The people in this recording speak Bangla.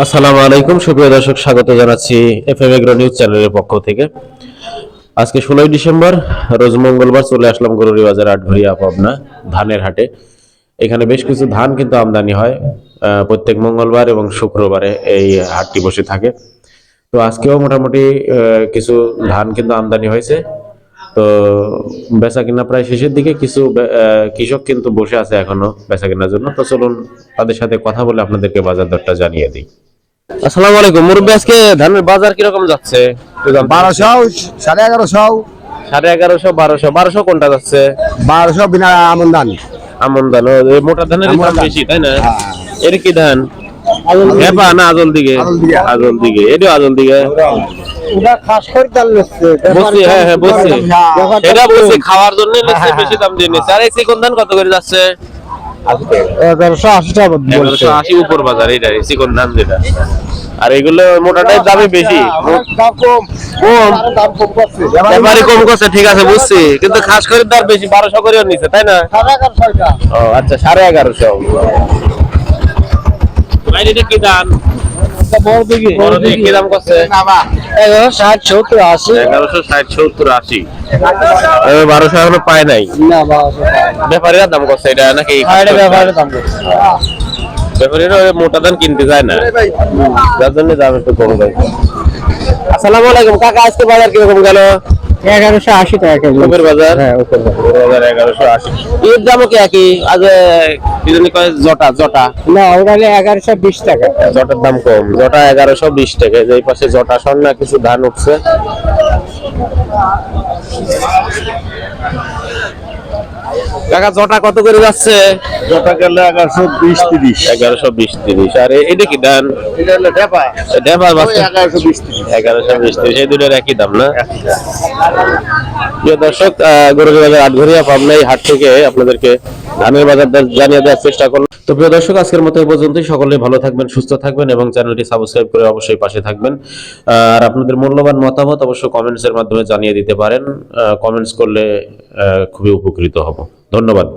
আসসালামু আলাইকুম, সুপ্রিয় দর্শক, স্বাগত জানাচ্ছি এফ এম এগ্রো নিউজ চ্যানেলের পক্ষ থেকে। আজকে ষোলোই ডিসেম্বর, রোজ মঙ্গলবার চলে আসলাম গরুরি বাজার আটঘরিয়া পাবনা ধানের হাটে। এখানে বেশ কিছু ধান কিন্তু আমদানি হয় প্রত্যেক মঙ্গলবার এবং শুক্রবারে এই হাটটি বসে থাকে। তো আজকেও মোটামুটি কিছু ধান কিন্তু আমদানি হয়েছে। তো বেচা কিনা প্রায় শেষের দিকে কিছু কৃষক কিন্তু বসে আছে এখনও বেচা কেনার জন্য। তো চলুন তাদের সাথে কথা বলে আপনাদেরকে বাজার দরটা জানিয়ে দিই। আসসালামু আলাইকুম মুরব্বী আজকে ধানের বাজার কীরকম যাচ্ছে? বারোশো সাড়ে এগারোশো। সাড়ে এগারোশো বারোশো। বারোশো কোনটা যাচ্ছে? বারোশো বিনা আমন ধান। আমন ধান মোটা ধানের। বেশি তাই না? এর কি ধান? হেপা না আজল দিকে আজল দিকে। আজল এটাও আজল দিকে ওটা খাস করে বসছি হ্যাঁ হ্যাঁ বসছি এটা বলছি খাওয়ার জন্য হ্যাঁ, হ্যাঁ, বেশি দাম দিয়ে নিচ্ছে। আর এই চিকন ধান কত করে যাচ্ছে? এগারোশো আশি টাকা এগারোশো আশি উপর বাজার এটা চিকন ধান যেটা? আর এগুলো মোটাটাই দামই বেশি। দাম কম। দাম করছে। এবারে কম করছে ঠিক আছে বুঝছি। কিন্তু খাস করে দাম বেশি বারোশো করেও নিচ্ছে তাই না? আচ্ছা সাড়ে এগারোশো। ভাই এটা কি দাম? বড় দিকে বড় দিকে কি দাম করছে? এগারো ষাট সত্তর আশি। এগারোশো ষাট সত্তর আশি। বারোশো এখনও পায় নাই। না বারোশো ব্যাপারীরা দাম করছে এটা নাকি সাইডে দাম করছে। ব্যাপারীরা ওই মোটা ধান কিনতে যায় না। যার জন্য দাম একটু কম দেয়। আসসালামু আলাইকুম কাকা আজকে বাজার কীরকম গেল? এগারোশো আশি টাকা কেজি। উপর বাজার? হ্যাঁ উপর উপর বাজার এগারোশো আশি। এর দামও কি একই? আজ কি কয় জটা জটা? না ওটা এগারোশো বিশ টাকা। জটার দাম কম। জটা এগারোশো বিশ টাকা। যে এই পাশে জটা সঙ্গে কিছু ধান উঠছে। কাকা জটা কত করে যাচ্ছে? জটা গেলে এগারোশো বিশ তিরিশ। এগারোশো বিশ তিরিশ। আর এটা কি ধান? এটা হলো ঢেপা। ডেবার বাচ্চা এগারোশো বিশ তিরিশ। এগারোশো বিশ তিরিশ। এই দুটোর একই দাম না? প্রিয় দর্শক গরুর আটঘরিয়া পাবনাই হাট থেকে আপনাদেরকে ধানের বাজার জানিয়ে দেওয়ার চেষ্টা করলাম। তো প্রিয় দর্শক, আজকের মতো এই পর্যন্তই। সকলে ভালো থাকবেন, সুস্থ থাকবেন এবং চ্যানেলটি সাবস্ক্রাইব করে অবশ্যই পাশে থাকবেন। আর আপনাদের মূল্যবান মতামত অবশ্যই কমেন্টসের মাধ্যমে জানিয়ে দিতে পারেন। কমেন্টস করলে খুবই উপকৃত হব। ধন্যবাদ।